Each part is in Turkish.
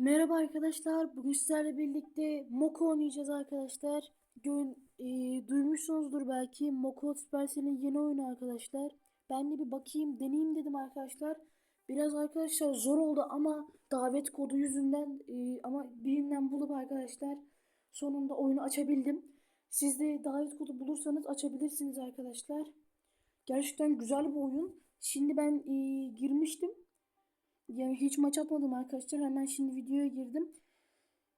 Merhaba arkadaşlar. Bugün sizlerle birlikte Moko oynayacağız arkadaşlar. Gün e, duymuşsunuzdur belki. Moko Supercell'in yeni oyunu arkadaşlar. Ben de bir bakayım, deneyeyim dedim arkadaşlar. Biraz arkadaşlar zor oldu ama davet kodu yüzünden e, ama birinden bulup arkadaşlar sonunda oyunu açabildim. Siz de davet kodu bulursanız açabilirsiniz arkadaşlar. Gerçekten güzel bir oyun. Şimdi ben e, girmiştim. Yani hiç maç atmadım arkadaşlar. Hemen şimdi videoya girdim.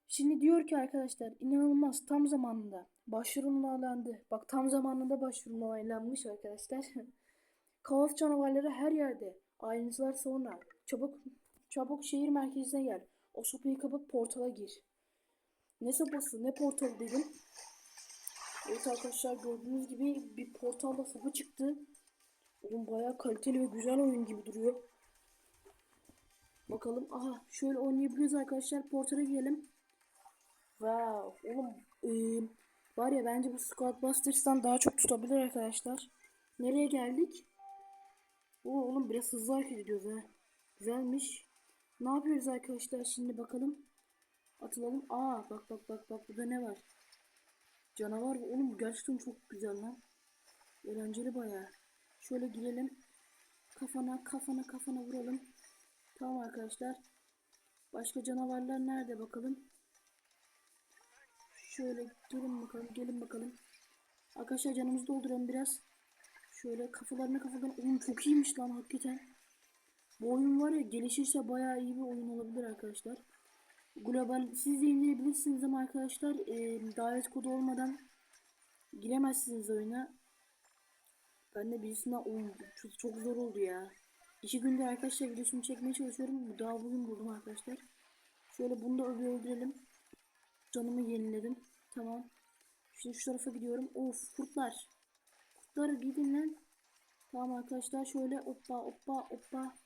Şimdi diyor ki arkadaşlar inanılmaz tam zamanında başvurum onaylandı. Bak tam zamanında başvurum onaylanmış arkadaşlar. Kaos canavarları her yerde. Ayrıntılar sonra. Çabuk çabuk şehir merkezine gel. O sopayı kapıp portala gir. Ne sopası ne portal dedim. Evet arkadaşlar gördüğünüz gibi bir portalda sopa çıktı. Oğlum bayağı kaliteli ve güzel oyun gibi duruyor. Bakalım. Aha şöyle oynayabiliyoruz arkadaşlar. Portala girelim. Wow. Oğlum eee, var ya bence bu Squad Busters'tan daha çok tutabilir arkadaşlar. Nereye geldik? Oo, oğlum biraz hızlı hareket ediyoruz ha. Güzelmiş. Ne yapıyoruz arkadaşlar şimdi bakalım. Atılalım. Aa bak bak bak bak burada ne var? Canavar bu. Oğlum gerçekten çok güzel lan. Eğlenceli bayağı. Şöyle girelim. Kafana kafana kafana vuralım. Tamam arkadaşlar. Başka canavarlar nerede bakalım. Şöyle gelin bakalım, gelin bakalım. Arkadaşlar canımızı dolduralım biraz. Şöyle kafalarına kafadan. Oğlum çok iyiymiş lan hakikaten. Bu oyun var ya gelişirse bayağı iyi bir oyun olabilir arkadaşlar. Global siz de indirebilirsiniz ama arkadaşlar e, davet kodu olmadan giremezsiniz oyuna. Ben de birisinden oyun çok, çok zor oldu ya. İki gündür arkadaşlar videosunu çekmeye çalışıyorum. Daha bugün buldum arkadaşlar. Şöyle bunu da öldürelim. Canımı yeniledim. Tamam. Şimdi şu tarafa gidiyorum. Of kurtlar. Kurtlar gidin lan. Tamam arkadaşlar şöyle hoppa hoppa hoppa.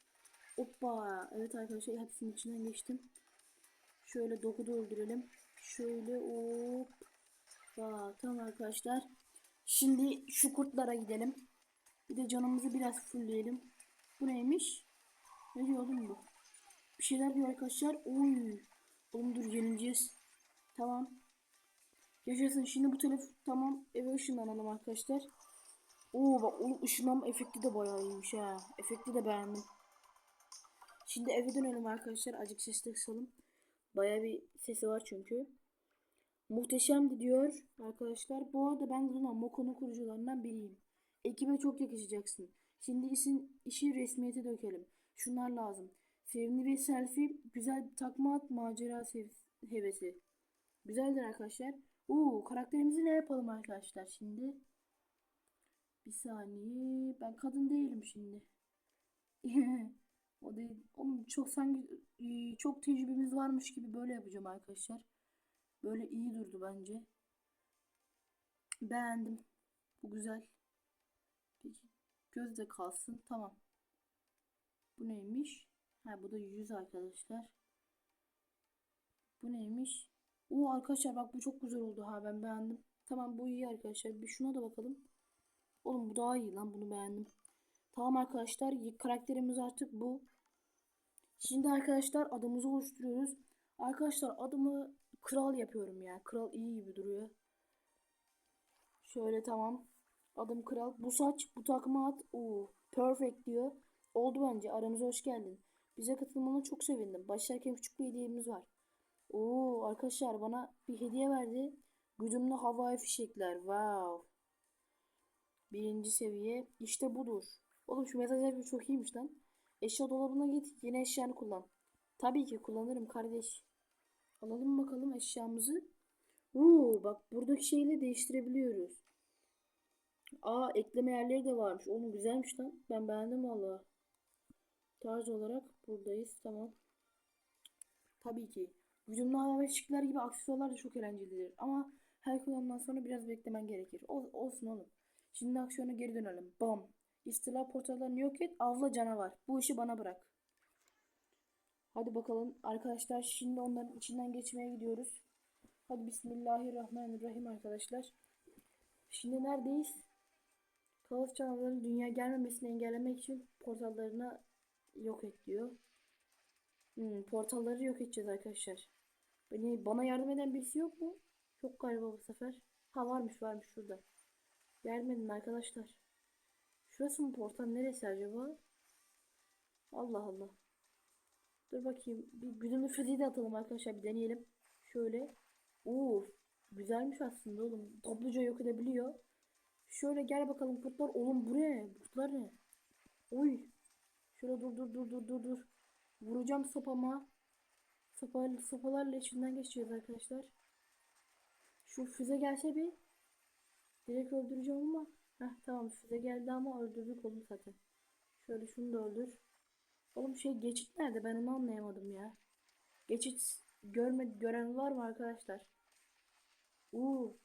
Hoppa. Evet arkadaşlar hepsinin içinden geçtim. Şöyle dokudu öldürelim. Şöyle hop. Tamam arkadaşlar. Şimdi şu kurtlara gidelim. Bir de canımızı biraz fullleyelim. Bu neymiş? Ne diyor oğlum bu? Bir şeyler diyor arkadaşlar. Oy. Oğlum dur yenileceğiz. Tamam. Yaşasın şimdi bu telefon tamam eve ışınlanalım arkadaşlar. Oo bak oğlum ışınlanma efekti de bayağı iyiymiş ha. Efekti de beğendim. Şimdi eve dönelim arkadaşlar. Acık sesle kısalım. Bayağı bir sesi var çünkü. Muhteşemdi diyor arkadaşlar. Bu arada ben Luna Moko'nun kurucularından biriyim. Ekibe çok yakışacaksın. Şimdi işin, işi resmiyete dökelim. Şunlar lazım. Sevimli bir selfie, güzel bir takma at, macera hevesi. Güzeldir arkadaşlar. Oo, karakterimizi ne yapalım arkadaşlar şimdi? Bir saniye. Ben kadın değilim şimdi. o değil. Oğlum çok sanki e, çok tecrübemiz varmış gibi böyle yapacağım arkadaşlar. Böyle iyi durdu bence. Beğendim. Bu güzel. Gözde kalsın. Tamam. Bu neymiş? Ha bu da yüz arkadaşlar. Bu neymiş? Oo arkadaşlar bak bu çok güzel oldu ha ben beğendim. Tamam bu iyi arkadaşlar. Bir şuna da bakalım. Oğlum bu daha iyi lan bunu beğendim. Tamam arkadaşlar karakterimiz artık bu. Şimdi arkadaşlar adımızı oluşturuyoruz. Arkadaşlar adımı kral yapıyorum ya. Kral iyi gibi duruyor. Şöyle tamam. Adım kral. Bu saç, bu takma at. Oo, perfect diyor. Oldu bence. Aramıza hoş geldin. Bize katılmana çok sevindim. Başlarken küçük bir hediyemiz var. Oo, arkadaşlar bana bir hediye verdi. Güdümlü havai fişekler. Wow. Birinci seviye. İşte budur. Oğlum şu mesaj çok iyiymiş lan. Eşya dolabına git. Yine eşyanı kullan. Tabii ki kullanırım kardeş. Alalım bakalım eşyamızı. Oo, bak buradaki şeyle değiştirebiliyoruz. Aa ekleme yerleri de varmış. Oğlum güzelmiş lan. Ben beğendim valla. Tarz olarak buradayız. Tamam. Tabii ki. Vücudumda hava ve ışıklar gibi aksesuarlar da çok eğlencelidir. Ama her kullanımdan sonra biraz beklemen gerekir. O, olsun oğlum. Şimdi aksiyona geri dönelim. Bam. İstila portallarını yok et. Avla canavar. Bu işi bana bırak. Hadi bakalım arkadaşlar. Şimdi onların içinden geçmeye gidiyoruz. Hadi Bismillahirrahmanirrahim arkadaşlar. Şimdi neredeyiz? Kaos canavarların dünya gelmemesini engellemek için portallarını yok et diyor. Hmm, portalları yok edeceğiz arkadaşlar. Beni, bana yardım eden birisi yok mu? Yok galiba bu sefer. Ha varmış varmış şurada. Yardım edin arkadaşlar. Şurası mı portal? Neresi acaba? Allah Allah. Dur bakayım. Bir güdümlü füzeyi de atalım arkadaşlar. Bir deneyelim. Şöyle. Oo, güzelmiş aslında oğlum. Topluca yok edebiliyor. Şöyle gel bakalım kurtlar. Oğlum buraya ne? Kurtlar ne? Oy. Şöyle dur dur dur dur dur dur. Vuracağım sopama. Sopa, sopalarla içinden geçeceğiz arkadaşlar. Şu füze gelse bir. Direkt öldüreceğim ama. Heh tamam füze geldi ama öldürdük onu zaten. Şöyle şunu da öldür. Oğlum şey geçit nerede ben onu anlayamadım ya. Geçit görme gören var mı arkadaşlar? Uuu.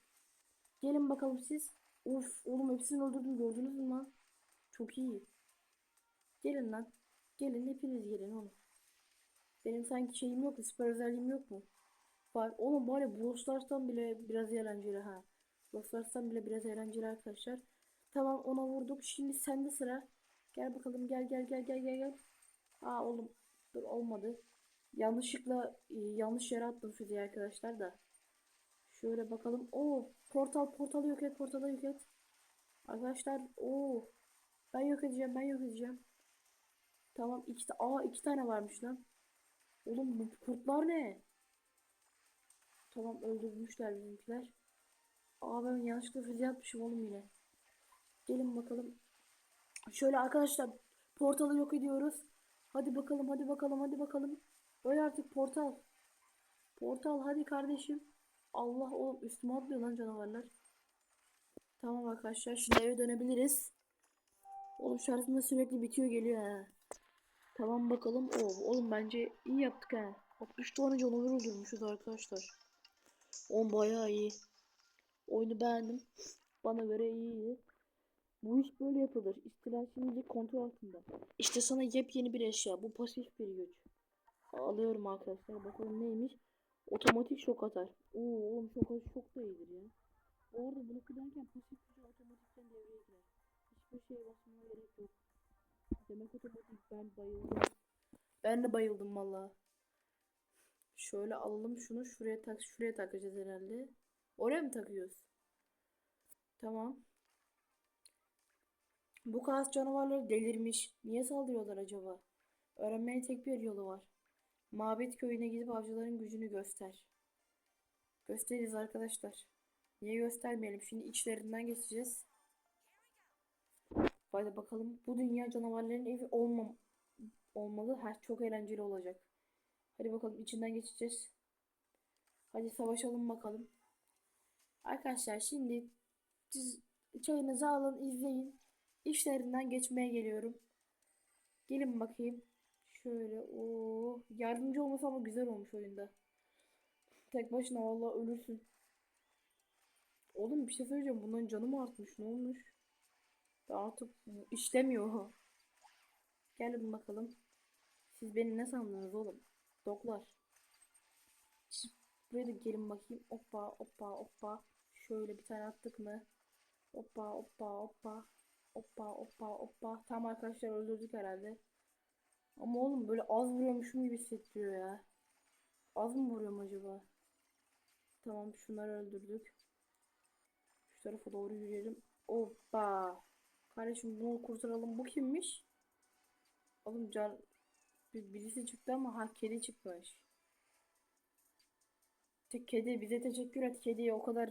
Gelin bakalım siz. Uf oğlum hepsini öldürdüm gördünüz mü lan? Çok iyi. Gelin lan. Gelin hepiniz gelin oğlum. Benim sanki şeyim yok mu? Süper özelliğim yok mu? Var. Oğlum bari Brawl bile biraz eğlenceli ha. Brawl bile biraz eğlenceli arkadaşlar. Tamam ona vurduk. Şimdi sende sıra. Gel bakalım gel gel gel gel gel gel. Aa oğlum dur olmadı. Yanlışlıkla e, yanlış yere attım füzeyi arkadaşlar da. Şöyle bakalım. Oo portal portalı yok et portalı yok et. Arkadaşlar oo ben yok edeceğim ben yok edeceğim. Tamam iki ta Aa iki tane varmış lan. Oğlum bu kurtlar ne? Tamam öldürmüşler bizimkiler. Aa ben yanlışlıkla füze atmışım oğlum yine. Gelin bakalım. Şöyle arkadaşlar portalı yok ediyoruz. Hadi bakalım hadi bakalım hadi bakalım. Öyle artık portal. Portal hadi kardeşim. Allah oğlum üstüme atlıyor lan canavarlar. Tamam arkadaşlar şimdi eve dönebiliriz. Oğlum şarjım da sürekli bitiyor geliyor ha. Tamam bakalım. Oo, oğlum bence iyi yaptık ha. 60 tane canavar öldürmüşüz arkadaşlar. On bayağı iyi. Oyunu beğendim. Bana göre iyi. Bu iş böyle yapılır. İstila şimdilik kontrol altında. İşte sana yepyeni bir eşya. Bu pasif bir güç. Alıyorum arkadaşlar. Bakalım neymiş. Otomatik şok atar. Oo oğlum şok, şok da iyidir ya. Bu arada bunu kullanırken pasif gücü otomatikten devreye girer. Hiçbir şeye basmana gerek yok. Demek otomatik ben bayıldım. Ben de bayıldım valla. Şöyle alalım şunu şuraya tak şuraya takacağız herhalde. Oraya mı takıyoruz? Tamam. Bu kas canavarları delirmiş. Niye saldırıyorlar acaba? Öğrenmenin tek bir yolu var. Mabet köyüne gidip avcıların gücünü göster. Gösteririz arkadaşlar. Niye göstermeyelim? Şimdi içlerinden geçeceğiz. Hadi bakalım. Bu dünya canavarların evi olmam olmalı. Her çok eğlenceli olacak. Hadi bakalım içinden geçeceğiz. Hadi savaşalım bakalım. Arkadaşlar şimdi siz çayınızı alın izleyin. İşlerinden geçmeye geliyorum. Gelin bakayım. Şöyle o yardımcı olması ama güzel olmuş oyunda. Tek başına vallahi ölürsün. Oğlum bir şey söyleyeceğim. Bunların canı mı artmış? Ne olmuş? Daha artık işlemiyor. Gelin bakalım. Siz beni ne sandınız oğlum? Doklar. Buraya da gelin bakayım. Hoppa hoppa hoppa. Şöyle bir tane attık mı? Hoppa hoppa hoppa. Hoppa hoppa hoppa. Tam arkadaşlar öldürdük herhalde. Ama oğlum böyle az vuruyormuşum gibi hissettiriyor ya. Az mı vuruyorum acaba? Tamam şunları öldürdük. Şu tarafa doğru yürüyelim. Hoppa. Kardeşim bunu kurtaralım. Bu kimmiş? Oğlum can bir, birisi çıktı ama ha kedi çıkmış. Tek kedi bize teşekkür et kediye o kadar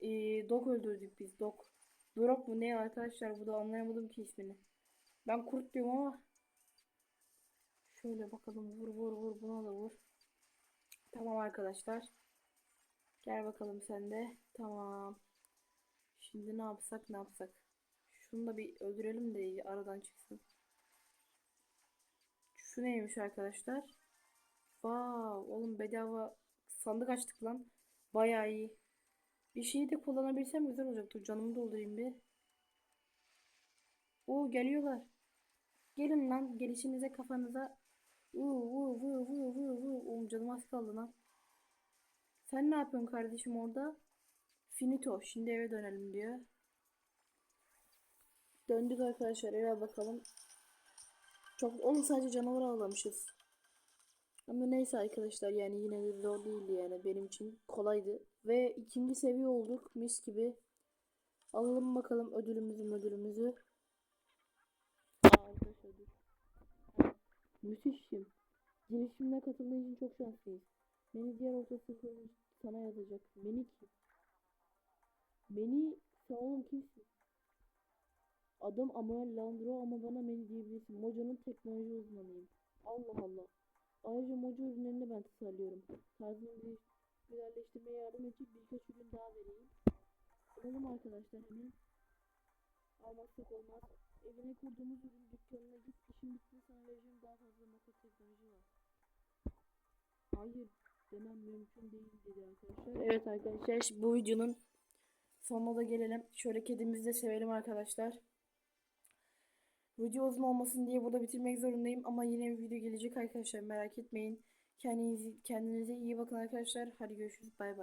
e, dok öldürdük biz dok. Drop mu ne arkadaşlar bu da anlayamadım ki ismini. Ben kurt diyorum ama şöyle bakalım vur vur vur buna da vur. Tamam arkadaşlar. Gel bakalım sen de. Tamam. Şimdi ne yapsak ne yapsak. Şunu da bir öldürelim de aradan çıksın. Şu neymiş arkadaşlar? Wow, oğlum bedava sandık açtık lan. Bayağı iyi. Bir şeyi de kullanabilsem güzel olacak. Dur canımı doldurayım bir. Oo geliyorlar. Gelin lan gelişinize kafanıza. Vuu vuu vuu vuu vuu vuu. Oğlum canım az kaldı lan. Sen ne yapıyorsun kardeşim orada? Finito. Şimdi eve dönelim diyor. Döndük arkadaşlar eve bakalım. Çok oğlum sadece canavar avlamışız. Ama neyse arkadaşlar yani yine de zor değildi yani benim için kolaydı. Ve ikinci seviye olduk mis gibi. Alalım bakalım ödülümüzü ödülümüzü. Aa, arkadaşlar dur. Müthişim. Girişimine katıldığın için çok şanslıyız. Beni diğer orta sınıfın sana yazacak. Beni kim? Beni sen oğlum kimsin? Adım Amuel Landro ama bana Meni diyebilirsin. Mojo'nun teknoloji uzmanıyım. Allah Allah. Ayrıca Mojo ürünlerini ben tasarlıyorum. Tarzını güzelleştirmeye yardım edecek birkaç ürün daha vereyim. Alalım arkadaşlar hemen. Almazsak olmaz. Evine kurduğumuz ürün dükkanına git. İşin bittiğinde sana vereceğim daha fazla makro teknoloji var. Hayır demem mümkün değil dedi arkadaşlar. Evet arkadaşlar bu videonun sonuna da gelelim. Şöyle kedimizi de sevelim arkadaşlar. Video uzun olmasın diye burada bitirmek zorundayım ama yine bir video gelecek arkadaşlar merak etmeyin. Kendinize, kendinize iyi bakın arkadaşlar. Hadi görüşürüz. Bay bay.